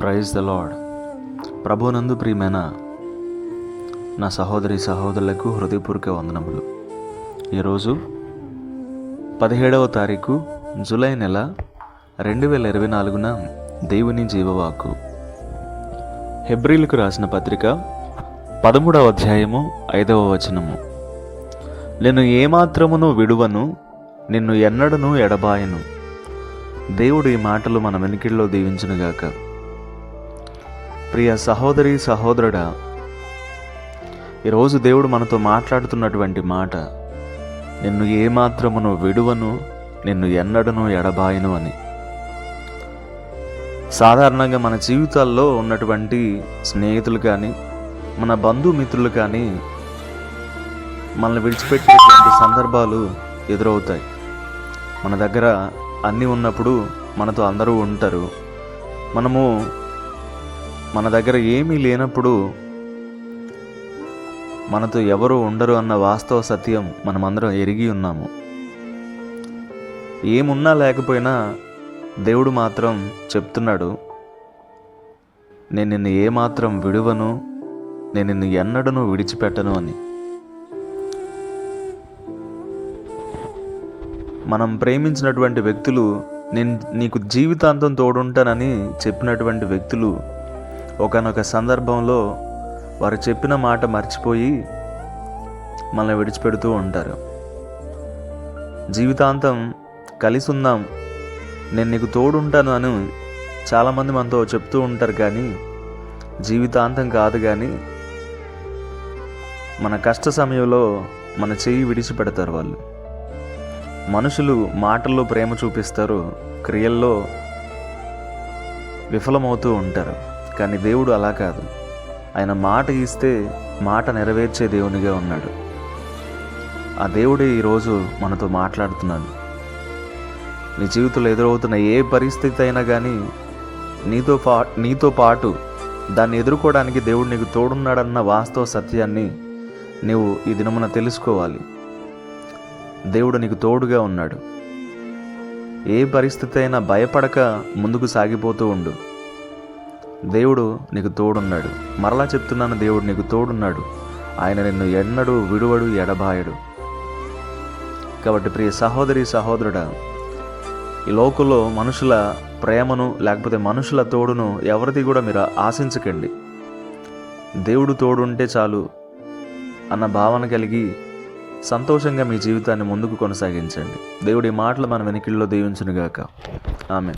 Praise the lord ప్రభునందు ప్రియమైన నా సహోదరి సహోదరులకు హృదయపూర్వక వందనములు. ఈరోజు పదిహేడవ తారీఖు జూలై నెల రెండు వేల ఇరవై నాలుగున దేవుని జీవవాకు హెబ్రిలకు రాసిన పత్రిక పదమూడవ అధ్యాయము ఐదవ వచనము. నేను ఏమాత్రమును విడువను నిన్ను ఎన్నడను ఎడబాయను. దేవుడు ఈ మాటలు మన వెనుకిల్లో దీవించునుగాక. ప్రియ సహోదరి సహోదరుడా ఈరోజు దేవుడు మనతో మాట్లాడుతున్నటువంటి మాట నిన్ను ఏమాత్రమును విడువను నిన్ను ఎన్నడను ఎడబాయను అని. సాధారణంగా మన జీవితాల్లో ఉన్నటువంటి స్నేహితులు కానీ మన బంధుమిత్రులు కానీ మనల్ని విడిచిపెట్టేటువంటి సందర్భాలు ఎదురవుతాయి. మన దగ్గర అన్నీ ఉన్నప్పుడు మనతో అందరూ ఉంటారు. మనము మన దగ్గర ఏమీ లేనప్పుడు మనతో ఎవరు ఉండరు అన్న వాస్తవ సత్యం మనమందరం ఎరిగి ఉన్నాము. ఏమున్నా లేకపోయినా దేవుడు మాత్రం చెప్తున్నాడు నేను నిన్ను ఏమాత్రం విడువను నేను నిన్ను ఎన్నడను విడిచిపెట్టను అని. మనం ప్రేమించినటువంటి వ్యక్తులు నేను నీకు జీవితాంతం తోడుంటానని చెప్పినటువంటి వ్యక్తులు ఒకనొక సందర్భంలో వారు చెప్పిన మాట మర్చిపోయి మనల్ని విడిచిపెడుతూ ఉంటారు. జీవితాంతం కలిసి ఉందాం నేను నీకు తోడుంటాను అని చాలామంది మనతో చెప్తూ ఉంటారు కానీ జీవితాంతం కాదు కానీ మన కష్ట సమయంలో మన చెయ్యి విడిచిపెడతారు వాళ్ళు. మనుషులు మాటల్లో ప్రేమ చూపిస్తారు క్రియల్లో విఫలమవుతూ ఉంటారు. కానీ దేవుడు అలా కాదు. ఆయన మాట ఇస్తే మాట నెరవేర్చే దేవునిగా ఉన్నాడు. ఆ దేవుడే ఈరోజు మనతో మాట్లాడుతున్నాడు. నీ జీవితంలో ఎదురవుతున్న ఏ పరిస్థితి అయినా కానీ నీతో పా నీతో పాటు దాన్ని ఎదుర్కోవడానికి దేవుడు నీకు తోడున్నాడన్న వాస్తవ సత్యాన్ని నీవు ఈ దినమున తెలుసుకోవాలి. దేవుడు నీకు తోడుగా ఉన్నాడు. ఏ పరిస్థితి అయినా భయపడక ముందుకు సాగిపోతూ ఉండు. దేవుడు నీకు తోడున్నాడు. మరలా చెప్తున్నాను దేవుడు నీకు తోడున్నాడు. ఆయన నిన్ను ఎన్నడూ విడువడు ఎడబాయడు. కాబట్టి ప్రియ సహోదరి సహోదరుడా ఈ లోకంలో మనుషుల ప్రేమను లేకపోతే మనుషుల తోడును ఎవరిది కూడా మీరు ఆశించకండి. దేవుడు తోడుంటే చాలు అన్న భావన కలిగి సంతోషంగా మీ జీవితాన్ని ముందుకు కొనసాగించండి. దేవుడి మాటలు మన వెనికిల్లో దీవించునుగాక. ఆమె